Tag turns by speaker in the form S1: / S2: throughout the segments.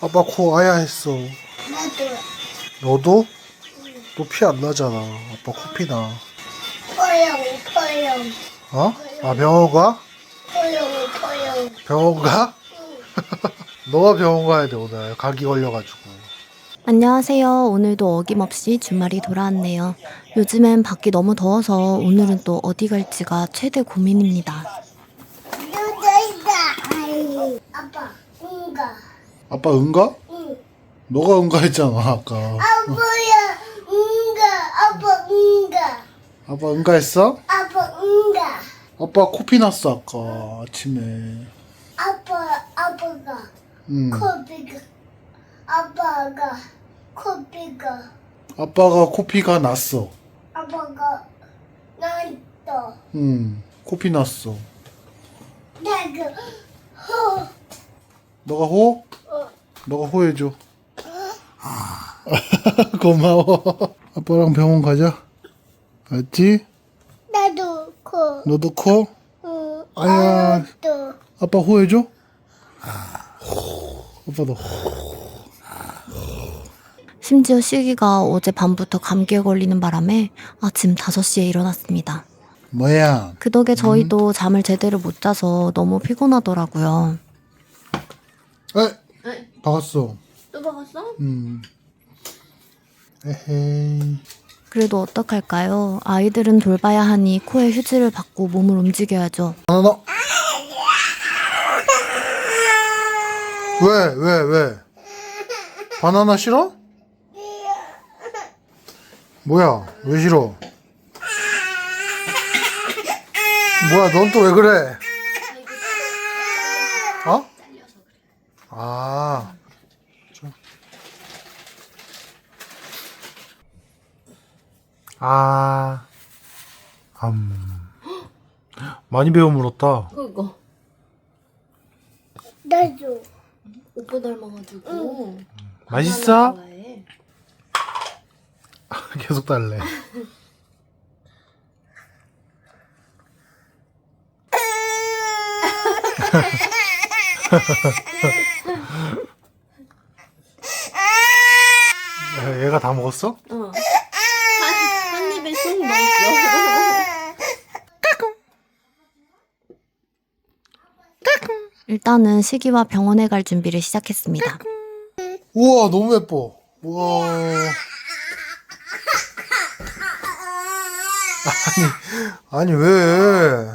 S1: 아빠 코 아야 했어.
S2: 나도
S1: 너도? 너 피 안 나잖아. 아빠 코피 나.
S2: 포용 포용
S1: 어? 아 병원 가?
S2: 포용 포용
S1: 병원 가? 너가 병원 가야 돼 오늘. 감기 걸려가지고.
S3: 안녕하세요. 오늘도 어김없이 주말이 돌아왔네요. 요즘엔 밖이 너무 더워서 오늘은 또 어디 갈지가 최대 고민입니다.
S2: 아이 아빠
S1: 아빠 응가?
S2: 응
S1: 너가 응가했잖아 아까.
S2: 아빠야 응가 아빠 응가
S1: 아빠 응가했어?
S2: 아빠 응가
S1: 아빠 코피 났어 아까 아침에.
S2: 아빠 아빠가
S1: 응.
S2: 코피가 아빠가 코피가
S1: 아빠가 코피가 났어.
S2: 아빠가 나도
S1: 응. 코피 났어.
S2: 나도 호
S1: 너가 호?
S2: 어.
S1: 너가 호해줘. 고마워. 아빠랑 병원 가자. 알지?
S2: 나도 코
S1: 너도 코?
S2: 응,
S1: 아야.
S2: 나도
S1: 아빠 호해줘? 아빠도 호.
S3: 심지어 시기가 어제 밤부터 감기에 걸리는 바람에 아침 5시에 일어났습니다.
S1: 뭐야?
S3: 그 덕에 저희도 잠을 제대로 못 자서 너무 피곤하더라고요.
S1: 에? 박았어.
S3: 또 먹었어?
S1: 음. 에헤이.
S3: 그래도 어떡할까요? 아이들은 돌봐야 하니 코에 휴지를 받고 몸을 움직여야죠.
S1: 바나나. 왜? 왜? 왜? 바나나 싫어? 뭐야? 왜 싫어? 뭐야? 넌 또 왜 그래? 어? 아. 좀. 아. 음. 많이 배워 물었다.
S3: 그거
S2: 나도
S3: 오빠 닮아가지고
S1: 맛있어?
S3: 좋아해.
S1: 계속 달래. 얘가 다 먹었어?
S3: 어. 한, 한 입에 쏙 넣었어. 일단은 시기와 병원에 갈 준비를 시작했습니다.
S1: 우와 너무 예뻐. 우와. 아니 아니 왜?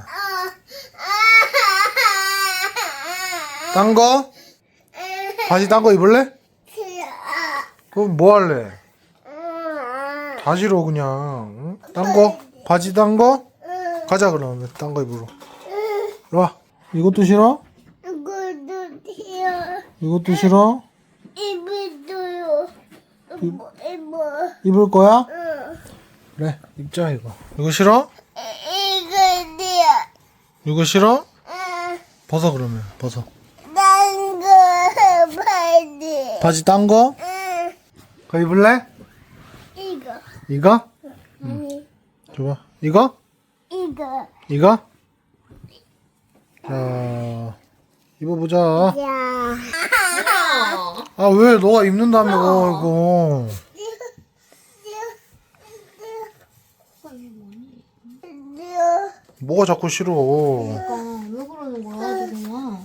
S1: 딴 거? 바지 딴 거 입을래? 그럼 뭐 할래? 다 싫어 그냥. 응? 딴 거? 바지 딴 거? 가자 그러면 딴 거 입으러. 이리 와. 이것도 싫어?
S2: 이거도 돼요
S1: 이것도 싫어?
S2: 입을도요 이거
S1: 입을 거야?
S2: 응
S1: 그래 입자 이거. 이거 싫어?
S2: 이거 돼요
S1: 이거 싫어?
S2: 응
S1: 벗어 그러면 벗어.
S2: 난거 바지
S1: 바지 딴 거?
S2: 응
S1: 그거 입을래?
S2: 이거
S1: 이거?
S2: 아니
S1: 줘봐. 이거?
S2: 이거
S1: 이거? 자 입어보자.
S2: 야
S1: 아 왜 너가 입는다며 이거. 뭐가 자꾸 싫어.
S3: 왜 그러는 거야, 도경아?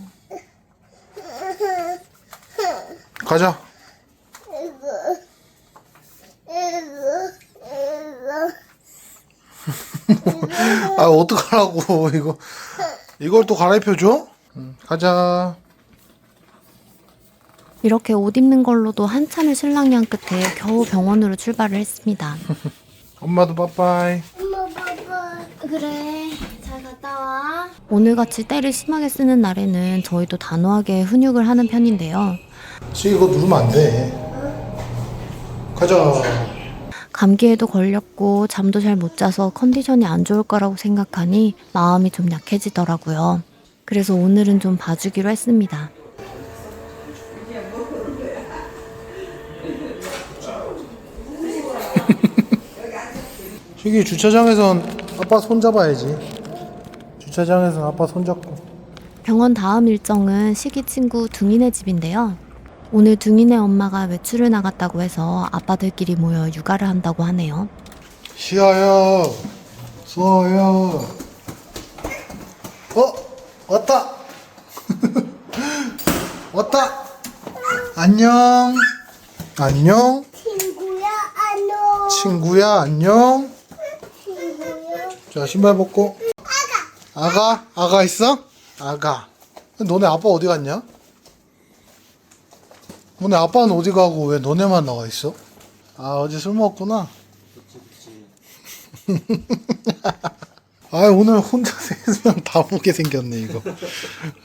S1: 가자.
S2: 이거 이거 이거
S1: 아 어떡하라고 이거. 이걸 또 갈아입혀 줘? 응, 가자.
S3: 이렇게 옷 입는 걸로도 한참을 실랑이한 끝에 겨우 병원으로 출발을 했습니다.
S1: 엄마도 빠빠이.
S2: 엄마 봐봐
S3: 그래, 잘 갔다 와. 오늘같이 때를 심하게 쓰는 날에는 저희도 단호하게 훈육을 하는 편인데요.
S1: 지금 이거 누르면 안 돼. 가자.
S3: 감기에도 걸렸고 잠도 잘 못 자서 컨디션이 안 좋을 거라고 생각하니 마음이 좀 약해지더라고요. 그래서 오늘은 좀 봐주기로 했습니다.
S1: 저기 주차장에선 아빠 손 잡아야지. 주차장에선 아빠 손 잡고.
S3: 병원 다음 일정은 시기 친구 둥이네 집인데요. 오늘 둥이네 엄마가 외출을 나갔다고 해서 아빠들끼리 모여 육아를 한다고 하네요.
S1: 시아야, 수아야. 어, 왔다. 왔다. 안녕. 안녕.
S2: 친구야 안녕.
S1: 친구야, 안녕.
S2: 친구야.
S1: 자, 신발 벗고. 아가. 아가? 아가 있어? 아가. 너네 아빠 어디 갔냐? 너네 아빠는 어디 가고 왜 너네만 나와 있어? 아, 어제 술 먹었구나. 아, 오늘 혼자 세명 다 보게 생겼네, 이거.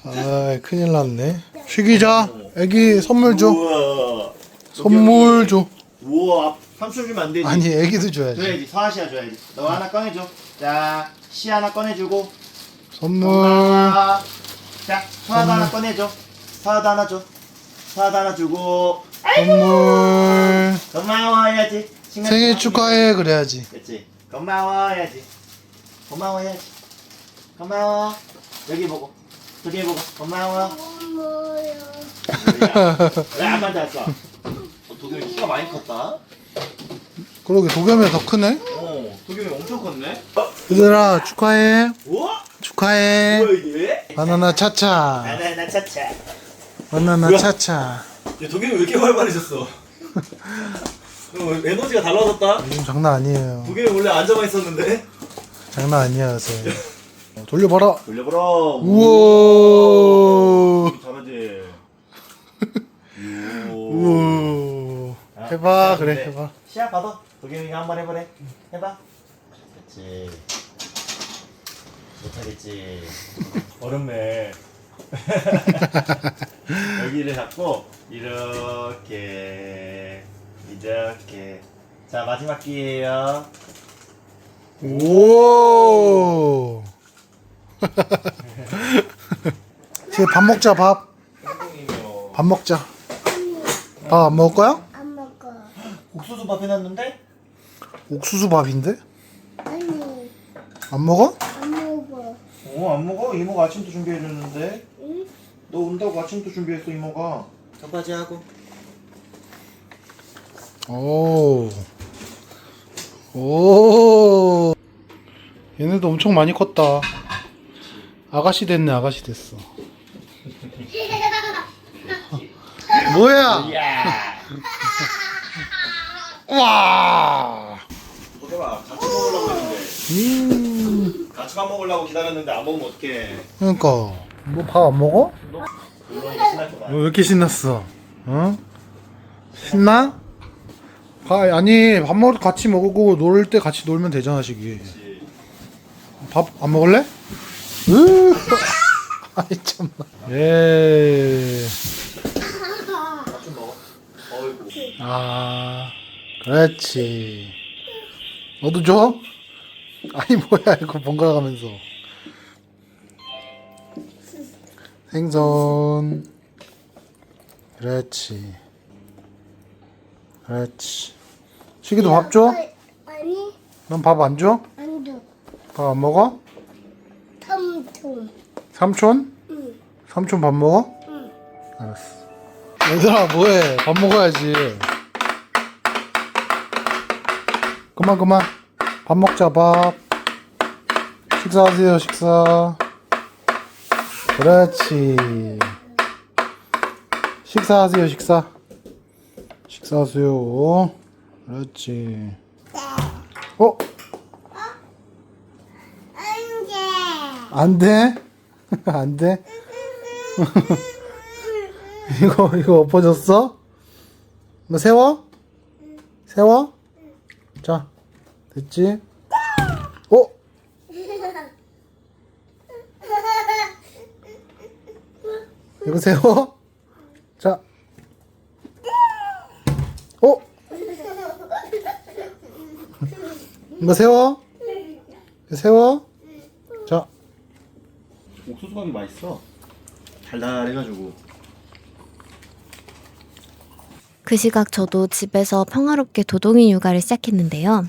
S1: 아, 큰일 났네. 쉬기자. 애기 선물 줘.
S4: 우와.
S1: 선물 줘.
S4: 우와. 삼촌 주면 안 되지.
S1: 아니, 애기도 줘야지.
S4: 줘야지. 서아시아 줘야지. 너 하나 꺼내줘. 자, 시 하나 꺼내주고.
S1: 선물.
S4: 엄마. 자, 서아도 하나 꺼내줘. 서아도 하나 줘. 하나 주고.
S1: 선물.
S4: 고마워 해야지. 친구한테
S1: 생일
S4: 고마워.
S1: 축하해, 그래야지.
S4: 그렇지. 고마워 해야지. 고마워 해야지. 고마워. 여기 보고. 저기 보고. 고마워. 왜안 맞았어? 어, 도겸이 키가 많이 컸다.
S1: 그러게, 도겸이 더 크네?
S4: 어, 도겸이 엄청 컸네. 어,
S1: 얘들아, 축하해.
S4: 우와.
S1: 축하해.
S4: 뭐야 이게?
S1: 바나나 차차.
S4: 나나나 차차.
S1: 바나나
S4: 뭐야?
S1: 차차.
S4: 야, 도겸이 왜 이렇게 활발해졌어? 어, 에너지가 달라졌다.
S1: 요즘 장난 아니에요.
S4: 도겸이 원래 앉아만 있었는데.
S1: 장난 아니야, 요새. 어, 돌려봐라.
S4: 돌려보라.
S1: 우와.
S4: 잘하지. 우.
S1: 우와.
S4: 아,
S1: 해봐, 그래,
S4: 근데
S1: 해봐.
S4: 시합 받아. 도겸이가 한번 해보래. 해봐. 그렇지. 못하겠지. 어렵네. 여기를 잡고 이렇게 이렇게. 자 마지막 기회예요.
S1: 오. 이제 밥 먹자, 밥. 밥 먹자. 밥 안 먹을 거야?
S2: 안 먹어.
S4: 옥수수 밥 해놨는데?
S1: 옥수수 밥인데?
S2: 아니
S1: 안 먹어?
S2: 안 먹어.
S4: 어, 안 먹어? 이모가 아침도 준비해줬는데?
S2: 응?
S4: 너 온다고 아침도 준비했어, 이모가. 청바지 하고.
S1: 오. 오. 얘네도 엄청 많이 컸다. 아가씨 됐네, 아가씨 됐어. 뭐야? 와.
S4: 같이 먹으려고 했는데.
S1: 음.
S4: 같이 밥 먹으려고 기다렸는데 안 먹으면 어떡해.
S1: 그러니까 뭐 밥 안 먹어?
S4: 거다.
S1: 왜 이렇게 신났어? 어? 신나? 가, 아니 밥 먹을 때 같이 먹고 놀 때 같이 놀면 되잖아 시기. 밥 안 먹을래? 으. 아이 참나. 예. 아, 그렇지. 너도 줘? 아니 뭐야 이거 번갈아 가면서. 생선. 그렇지. 그렇지. 시기도 밥 줘?
S2: 아니
S1: 넌 밥 안 줘?
S2: 안 줘.
S1: 밥 안 먹어?
S2: 삼촌.
S1: 삼촌?
S2: 응.
S1: 삼촌 밥 먹어?
S2: 응.
S1: 알았어. 얘들아 뭐해? 밥 먹어야지. 그만 그만. 밥 먹자 밥. 식사하세요 식사. 그렇지. 식사하세요 식사. 식사하세요. 그렇지. 어?
S2: 안 돼.
S1: 안 돼? 이거, 이거 엎어졌어? 너 세워? 세워? 자, 됐지? 세워? 자. 어? 이거 세워? 이거 세워? 자.
S4: 옥수수밥이 맛있어. 달달해가지고.
S3: 그 시각 저도 집에서 평화롭게 도동이 육아를 시작했는데요.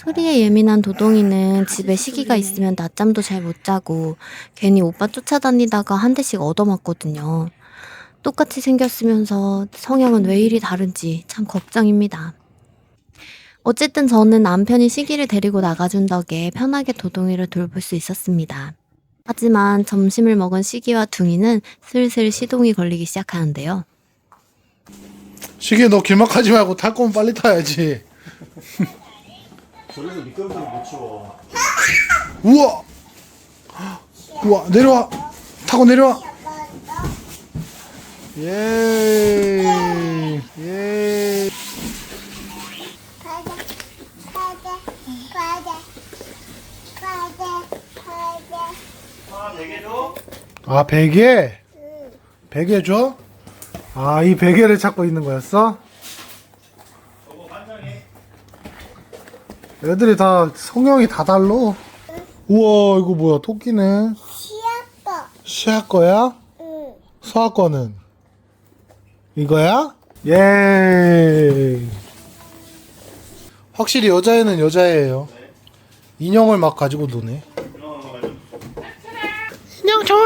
S3: 소리에 예민한 도동이는 집에 시기가 있으면 낮잠도 잘 못 자고 괜히 오빠 쫓아다니다가 한 대씩 얻어맞거든요. 똑같이 생겼으면서 성향은 왜 이리 다른지 참 걱정입니다. 어쨌든 저는 남편이 시기를 데리고 나가준 덕에 편하게 도동이를 돌볼 수 있었습니다. 하지만 점심을 먹은 시기와 둥이는 슬슬 시동이 걸리기 시작하는데요.
S1: 시계 너 길막하지 말고 탈 거면 빨리 타야지.
S4: 저래서 미끄럼틀을 못 치워.
S1: 우와! 우와, 내려와! 타고 내려와! 예! 예!
S4: 아, 되게 줘?
S1: 아, 베개? 베개 줘? 아, 이 베개를 찾고 있는 거였어?
S4: 저거 반장해.
S1: 애들이 다 성형이 다 달라. 우와, 이거 뭐야, 토끼네.
S2: 시아빠
S1: 시아 거야?
S2: 응
S1: 수아 거는? 이거야? 예. 확실히 여자애는 여자애예요. 인형을 막 가지고 노네. 인형 좋아.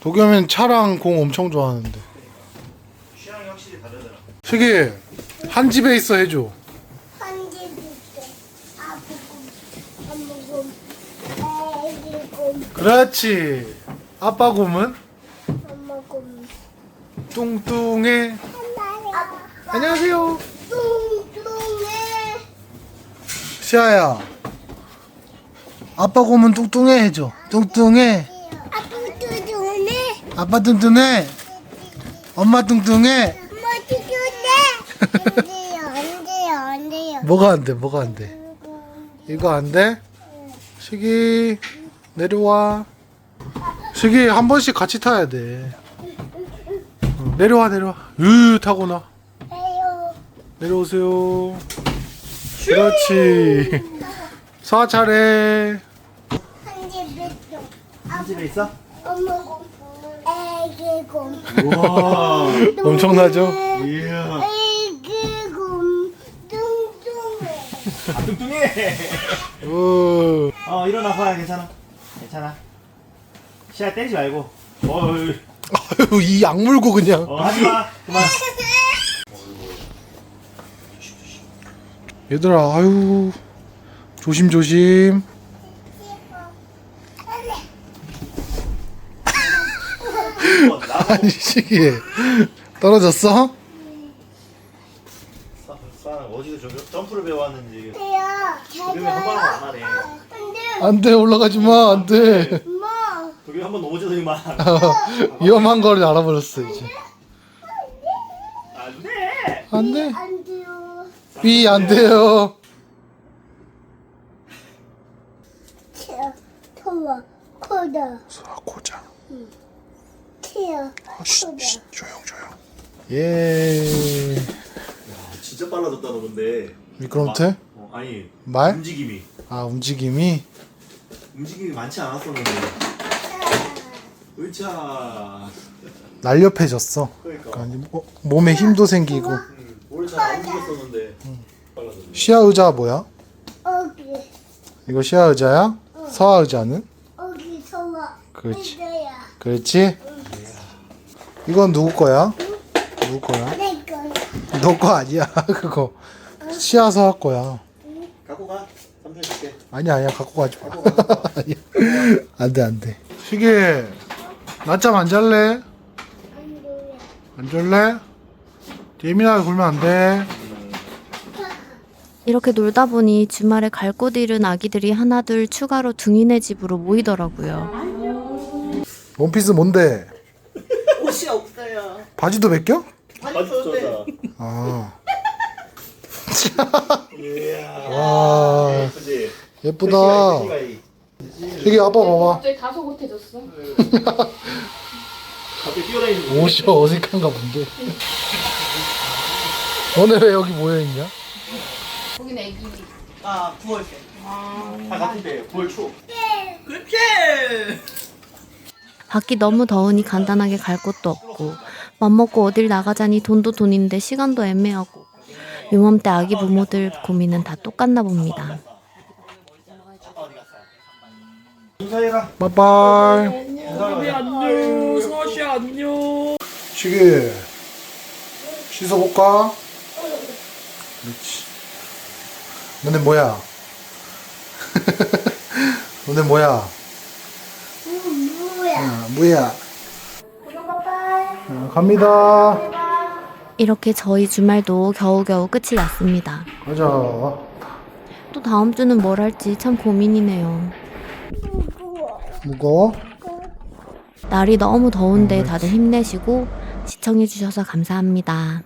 S1: 도겸이는 차랑 공 엄청 좋아하는데.
S4: 취향이 확실히 다르더라.
S1: 시기 한 집에 있어 해줘.
S2: 한집 있대 아부곰 엄마곰 애기 곰
S1: 그렇지. 아빠 곰은
S2: 엄마 곰
S1: 뚱뚱해.
S2: 아빠
S1: 안녕하세요.
S2: 뚱뚱해
S1: 시아야. 아빠 곰은 뚱뚱해 해줘. 뚱뚱해.
S2: 아빠 뚱뚱해
S1: 아빠 뚱뚱해. 엄마 뚱뚱해.
S2: 엄마 뚱뚱해 안 돼요 안 돼요 안 돼요
S1: 뭐가 안 돼? 뭐가 안 돼? 이거 안 돼? 시기 내려와. 시기 한 번씩 같이 타야 돼. 어, 내려와 내려와. 으 타고 나. 내려오세요. 그렇지. 서아 차례.
S2: 한집
S4: 한 집에 있어?
S2: 엄마 곰 애기곰
S4: 우와.
S1: 엄청나죠?
S4: 이야.
S2: 애기 곰 뚱뚱해
S4: 아, 뚱뚱해.
S1: 어,
S4: 어, 일어나 봐야 괜찮아. 괜찮아. 시야 때리지 말고. 어이.
S1: 아유 이 약물고 그냥.
S4: 어, 하지 마. 그만.
S1: 얘들아 아유 조심 조심.
S4: 어, 나
S1: 아니 시기 떨어졌어?
S4: 사 어디서 저 점프를 배워왔는지
S2: 돼요
S4: 한 번은 안 하네.
S2: 안돼
S1: 안돼 올라가지 마 안 돼.
S2: 엄마
S4: 도겸이 한번 넘어지더니만.
S1: 위험한 거를 알아버렸어 이제.
S4: 안 돼.
S1: 안 돼.
S2: 안 돼요
S1: 삐 안 돼요.
S2: 티어 토와 코다
S1: 수아 고장.
S2: 티어
S1: 쉿, 쉿, 조용 조용. 예.
S4: 진짜 빨라졌다 너 근데.
S1: 미끄럼틀?
S4: 어, 아니
S1: 말?
S4: 움직임이
S1: 아 움직임이
S4: 움직임이 많지 않았었는데. 의차.
S1: 날렵해졌어.
S4: 그러니까.
S1: 그러니까 뭐- 몸에 힘도 생기고.
S4: 음, 원래 잘안 움직였었는데. 빨라졌네.
S1: 시야 의자 뭐야?
S2: 어기
S1: 이거 시야 의자야? 서아 의자는?
S2: 어기 토와
S1: 그렇지.
S2: 이거야
S1: 그렇지? 이건 누구 거야? 누구 거야?
S2: 내거
S1: 너거 아니야 그거. 시야 서아 거야. 아니야 아니야 갖고 가지 마. 안돼 안돼. 시계 낮잠 안 잘래?
S2: 안
S1: 잘래? 예민하게 굴면 안 돼.
S3: 이렇게 놀다 보니 주말에 갈 곳 잃은 아기들이 하나둘 추가로 둥이네 집으로 모이더라고요.
S1: 원피스 뭔데?
S4: 옷이 없어요.
S1: 바지도 벗겨?
S4: 바지 줬다.
S1: 아. 와
S4: 그지.
S1: 예쁘다. 시계 아빠 봐봐.
S5: 갑자기 다소곳해졌어.
S4: 갑자기 뛰어다니는
S1: 옷이 어색한가 본데. 너네 왜 여기 모여 있냐?
S5: 거기는 애기.
S4: 아 9월 때. 다 같은 때 9월 초.
S3: 밖이 너무 더우니 간단하게 갈 곳도 없고 맘먹고 어딜 나가자니 돈도 돈인데 시간도 애매하고 요맘때 아기 부모들 고민은 다 똑같나 봅니다.
S4: 인사해라.
S1: 빠빠이.
S5: 안녕, 서시 안녕.
S1: 시계 씻어볼까? 그렇지 너네 뭐야? 너네 뭐야?
S2: 뭐야?
S1: 어, 뭐야? 어, 갑니다
S3: 이렇게 저희 주말도 겨우겨우 끝이 났습니다.
S1: 가자
S3: 또 다음 주는 뭘 할지 참 고민이네요.
S1: 무거워?
S3: 날이 너무 더운데 다들 힘내시고 시청해주셔서 감사합니다.